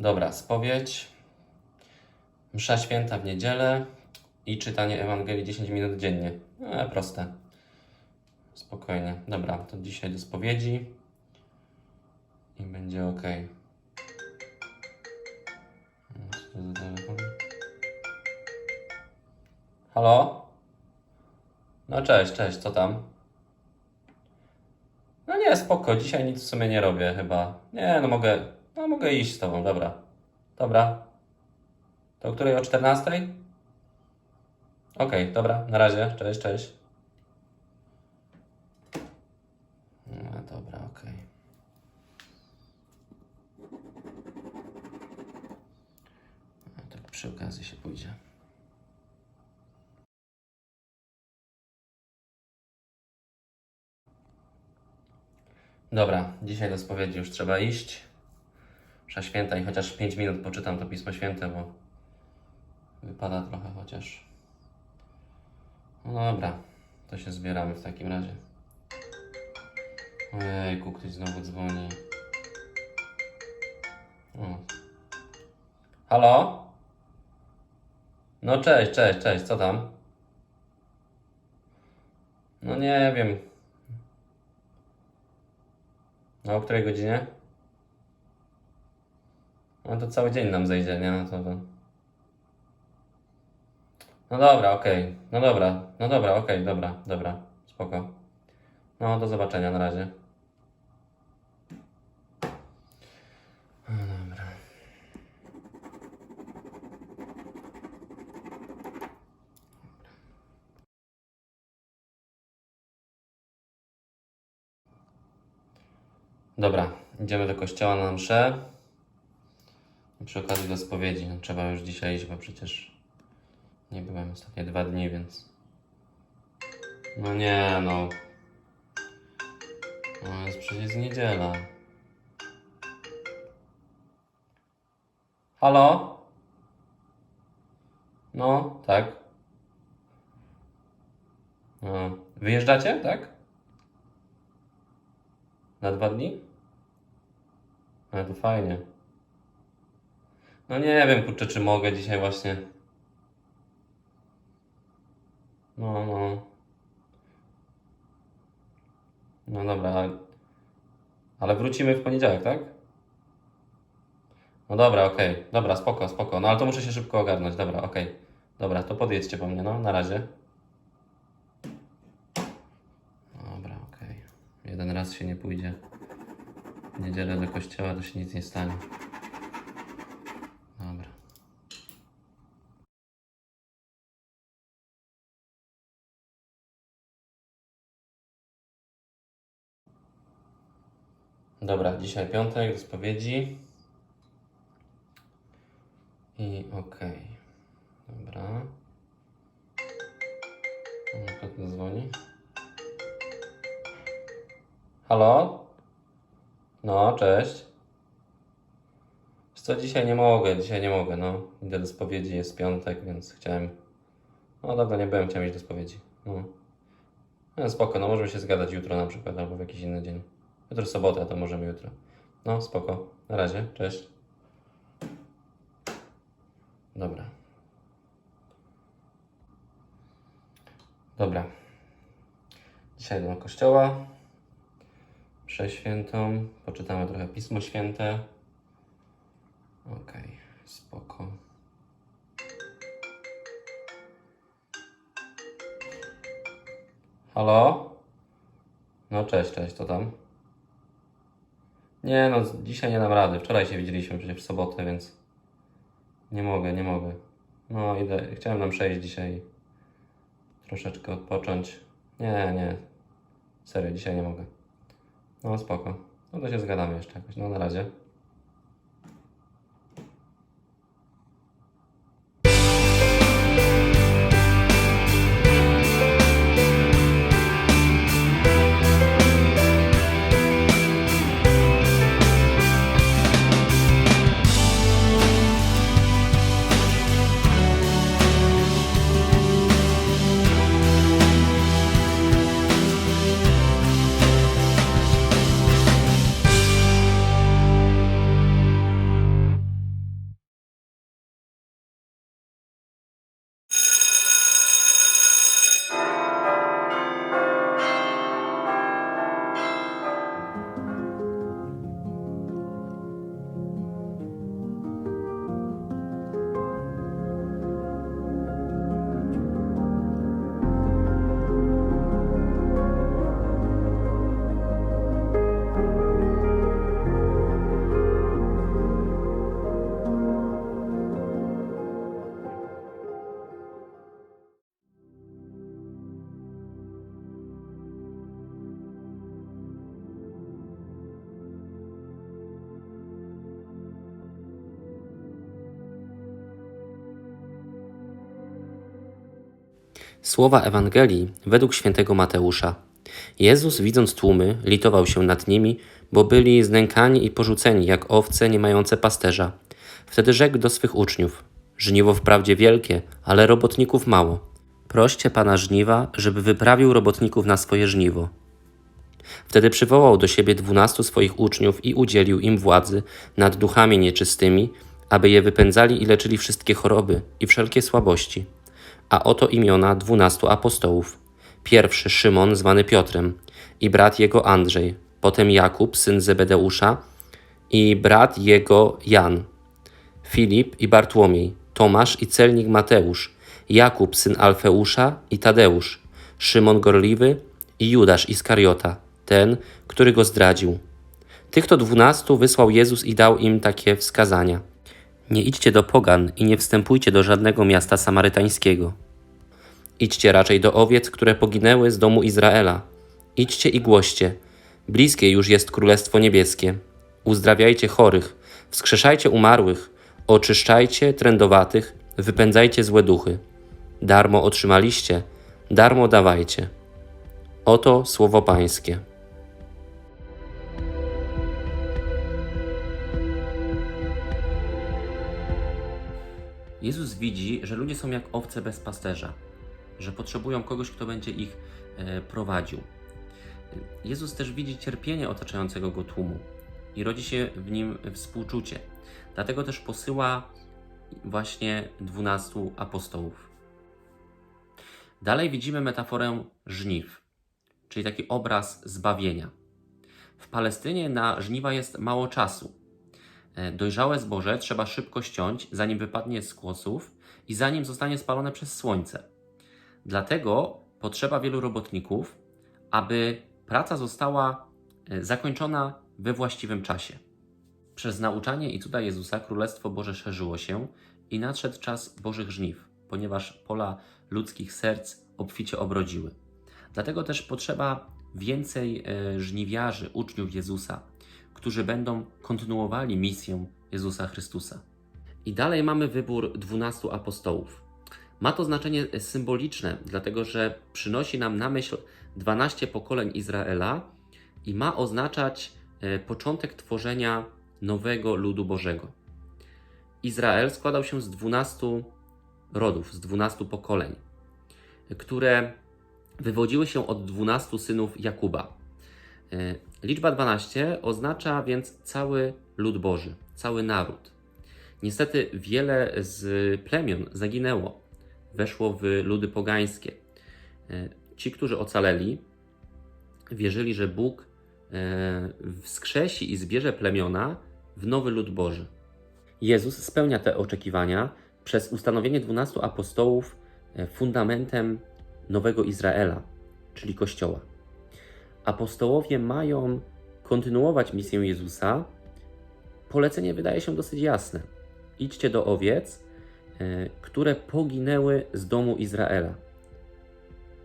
Dobra, spowiedź. Msza święta w niedzielę i czytanie Ewangelii 10 minut dziennie. E, proste. Spokojnie. Dobra, to dzisiaj do spowiedzi i będzie ok. Halo? No cześć, cześć, co tam? No nie, spoko, dzisiaj nic w sumie nie robię chyba. Nie, no mogę, no mogę iść z tobą, dobra. Dobra. To o której o 14? Okej, dobra, na razie, cześć, cześć. No dobra, okej. No, tak przy okazji się pójdzie. Dobra, dzisiaj do spowiedzi już trzeba iść. Msza święta i chociaż 5 minut poczytam to Pismo Święte, bo wypada trochę chociaż. No dobra, to się zbieramy w takim razie. Ojejku, ktoś znowu dzwoni. O. Halo? No cześć, cześć, cześć, co tam? No nie wiem. No o której godzinie? No to cały dzień nam zejdzie, nie? No to... to... No dobra, okej. No dobra, no dobra, okej, dobra, dobra. Spoko. No, do zobaczenia na razie. No dobra. Dobra, idziemy do kościoła na mszę. Przy okazji do spowiedzi. No, trzeba już dzisiaj iść, bo przecież nie byłem ostatnie dwa dni, więc. No nie, no. No jest przecież niedziela. Halo? No, tak. No. Wyjeżdżacie, tak? Na dwa dni? Ale to fajnie. No nie wiem, kurczę, czy mogę dzisiaj właśnie. No, no. No dobra, ale- wrócimy w poniedziałek, tak? No dobra, okej. Dobra, spoko, spoko. No ale to muszę się szybko ogarnąć. Dobra, okej. Dobra, to podjedźcie po mnie, no. Na razie. Dobra, okej. Jeden raz się nie pójdzie. W niedzielę do kościoła to się nic nie stanie. Dobra. Dobra, dzisiaj piątek, spowiedzi. I okej. Dobra. O, Kto tu dzwoni? Halo? No, cześć. Co, dzisiaj nie mogę, dzisiaj nie mogę, no. Idę do spowiedzi, jest piątek, więc chciałem... No, dawno nie byłem, chciałem iść do spowiedzi. No. No, spoko, no możemy się zgadać jutro na przykład, albo w jakiś inny dzień. Jutro sobota, to możemy jutro. No, spoko. Na razie, cześć. Dobra. Dobra. Dzisiaj do kościoła. Mszę świętą. Poczytamy trochę Pismo Święte. Okej, spoko. Halo? No cześć, cześć, co tam? Nie no, dzisiaj nie dam rady. Wczoraj się widzieliśmy przecież w sobotę, więc nie mogę, nie mogę. No idę, chciałem nam przejść dzisiaj. Troszeczkę odpocząć. Nie, nie. Serio, dzisiaj nie mogę. No spoko. No to się zgadamy jeszcze jakoś. No na razie. Słowa Ewangelii według świętego Mateusza. Jezus, widząc tłumy, litował się nad nimi, bo byli znękani i porzuceni jak owce nie mające pasterza. Wtedy rzekł do swych uczniów: Żniwo wprawdzie wielkie, ale robotników mało. Proście pana żniwa, żeby wyprawił robotników na swoje żniwo. Wtedy przywołał do siebie dwunastu swoich uczniów i udzielił im władzy nad duchami nieczystymi, aby je wypędzali i leczyli wszystkie choroby i wszelkie słabości. A oto imiona dwunastu apostołów. Pierwszy Szymon, zwany Piotrem, i brat jego Andrzej, potem Jakub, syn Zebedeusza, i brat jego Jan, Filip i Bartłomiej, Tomasz i celnik Mateusz, Jakub, syn Alfeusza i Tadeusz, Szymon Gorliwy i Judasz Iskariota, ten, który go zdradził. Tych to dwunastu wysłał Jezus i dał im takie wskazania. Nie idźcie do pogan i nie wstępujcie do żadnego miasta samarytańskiego. Idźcie raczej do owiec, które poginęły z domu Izraela. Idźcie i głoście. Bliskie już jest Królestwo Niebieskie. Uzdrawiajcie chorych, wskrzeszajcie umarłych, oczyszczajcie trędowatych, wypędzajcie złe duchy. Darmo otrzymaliście, darmo dawajcie. Oto słowo Pańskie. Jezus widzi, że ludzie są jak owce bez pasterza, że potrzebują kogoś, kto będzie ich e, prowadził. Jezus też widzi cierpienie otaczającego go tłumu i rodzi się w nim współczucie. Dlatego też posyła właśnie dwunastu apostołów. Dalej widzimy metaforę żniw, czyli taki obraz zbawienia. W Palestynie na żniwa jest mało czasu. E, Dojrzałe zboże trzeba szybko ściąć, zanim wypadnie z kłosów i zanim zostanie spalone przez słońce. Dlatego potrzeba wielu robotników, aby praca została e, zakończona we właściwym czasie. Przez nauczanie i cuda Jezusa Królestwo Boże szerzyło się i nadszedł czas Bożych żniw, ponieważ pola ludzkich serc obficie obrodziły. Dlatego też potrzeba więcej e, żniwiarzy, uczniów Jezusa, którzy będą kontynuowali misję Jezusa Chrystusa. I dalej mamy wybór dwunastu apostołów. Ma to znaczenie symboliczne, dlatego że przynosi nam na myśl 12 pokoleń Izraela i ma oznaczać e, początek tworzenia nowego ludu Bożego. Izrael składał się z 12 rodów, z 12 pokoleń, które wywodziły się od 12 synów Jakuba. E, Liczba 12 oznacza więc cały lud Boży, cały naród. Niestety wiele z plemion zaginęło, weszło w ludy pogańskie. E, Ci, którzy ocaleli, wierzyli, że Bóg e, wskrzesi i zbierze plemiona w nowy lud Boży. Jezus spełnia te oczekiwania przez ustanowienie 12 apostołów fundamentem nowego Izraela, czyli Kościoła. Apostołowie mają kontynuować misję Jezusa. Polecenie wydaje się dosyć jasne. Idźcie do owiec, e, które poginęły z domu Izraela,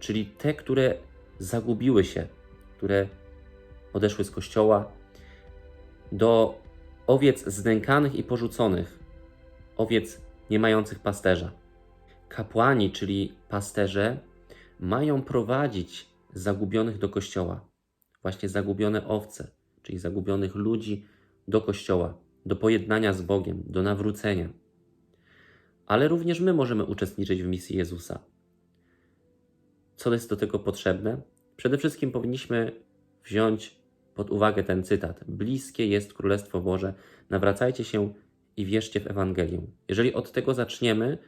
czyli te, które zagubiły się, które odeszły z kościoła, do owiec znękanych i porzuconych, owiec nie mających pasterza. Kapłani, czyli pasterze, mają prowadzić zagubionych do kościoła, właśnie zagubione owce, czyli zagubionych ludzi do kościoła, do pojednania z Bogiem, do nawrócenia. Ale również my możemy uczestniczyć w misji Jezusa. Co jest do tego potrzebne? Przede wszystkim powinniśmy wziąć pod uwagę ten cytat: Bliskie jest Królestwo Boże, nawracajcie się i wierzcie w Ewangelię. Jeżeli od tego zaczniemy,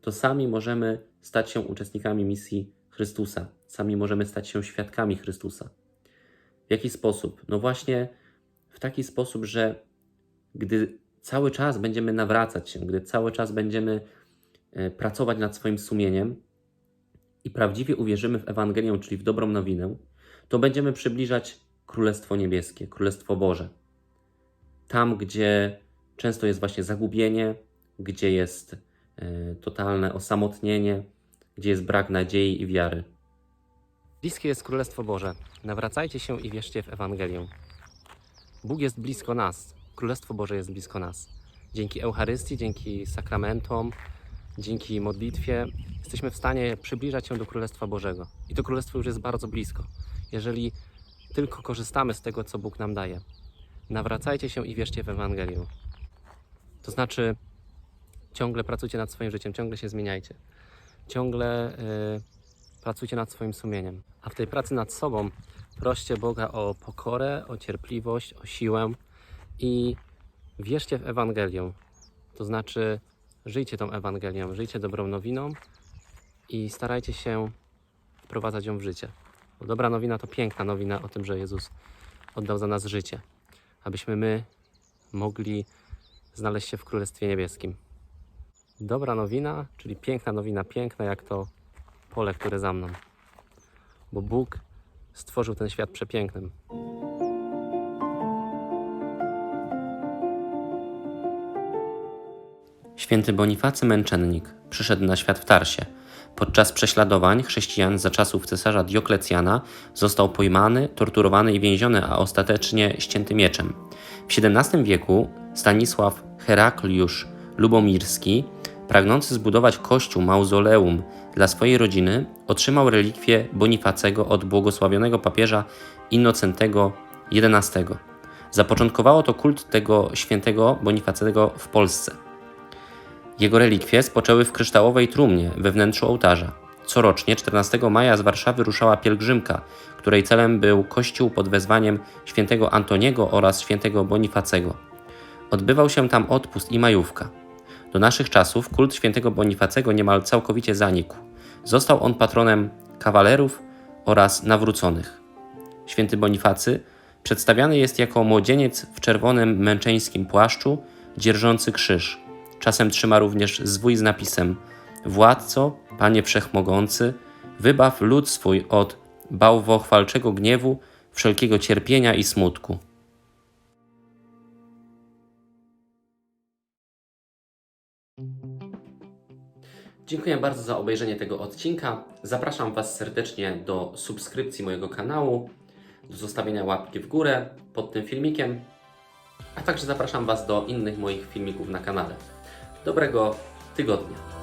to sami możemy stać się uczestnikami misji Chrystusa, sami możemy stać się świadkami Chrystusa. W jaki sposób? No właśnie w taki sposób, że gdy cały czas będziemy nawracać się, gdy cały czas będziemy e, pracować nad swoim sumieniem i prawdziwie uwierzymy w Ewangelię, czyli w dobrą nowinę, to będziemy przybliżać Królestwo Niebieskie, Królestwo Boże. Tam, gdzie często jest właśnie zagubienie, gdzie jest e, totalne osamotnienie, gdzie jest brak nadziei i wiary. Bliskie jest Królestwo Boże. Nawracajcie się i wierzcie w Ewangelię. Bóg jest blisko nas. Królestwo Boże jest blisko nas. Dzięki Eucharystii, dzięki sakramentom, dzięki modlitwie jesteśmy w stanie przybliżać się do Królestwa Bożego. I to Królestwo już jest bardzo blisko. Jeżeli tylko korzystamy z tego, co Bóg nam daje. Nawracajcie się i wierzcie w Ewangelię. To znaczy, ciągle pracujcie nad swoim życiem, ciągle się zmieniajcie. Ciągle y, pracujcie nad swoim sumieniem. A w tej pracy nad sobą proście Boga o pokorę, o cierpliwość, o siłę i wierzcie w Ewangelię. To znaczy, żyjcie tą Ewangelią, żyjcie dobrą nowiną i starajcie się wprowadzać ją w życie. Bo dobra nowina to piękna nowina o tym, że Jezus oddał za nas życie, abyśmy my mogli znaleźć się w Królestwie Niebieskim. Dobra nowina, czyli piękna nowina, piękna jak to pole, które za mną. Bo Bóg stworzył ten świat przepięknym. Święty Bonifacy Męczennik przyszedł na świat w Tarsie. Podczas prześladowań chrześcijan za czasów cesarza Dioklecjana został pojmany, torturowany i więziony, a ostatecznie ścięty mieczem. W XVII wieku Stanisław Herakliusz Lubomirski, pragnący zbudować kościół mauzoleum dla swojej rodziny, otrzymał relikwie Bonifacego od błogosławionego papieża Innocentego XI. Zapoczątkowało to kult tego świętego Bonifacego w Polsce. Jego relikwie spoczęły w kryształowej trumnie we wnętrzu ołtarza. Corocznie 14 maja z Warszawy ruszała pielgrzymka, której celem był kościół pod wezwaniem świętego Antoniego oraz świętego Bonifacego. Odbywał się tam odpust i majówka. Do naszych czasów kult świętego Bonifacego niemal całkowicie zanikł. Został on patronem kawalerów oraz nawróconych. Święty Bonifacy przedstawiany jest jako młodzieniec w czerwonym męczeńskim płaszczu, dzierżący krzyż. Czasem trzyma również zwój z napisem Władco, Panie Wszechmogący, wybaw lud swój od bałwochwalczego gniewu, wszelkiego cierpienia i smutku. Dziękuję bardzo za obejrzenie tego odcinka. Zapraszam Was serdecznie do subskrypcji mojego kanału, do zostawienia łapki w górę pod tym filmikiem, a także zapraszam Was do innych moich filmików na kanale. Dobrego tygodnia.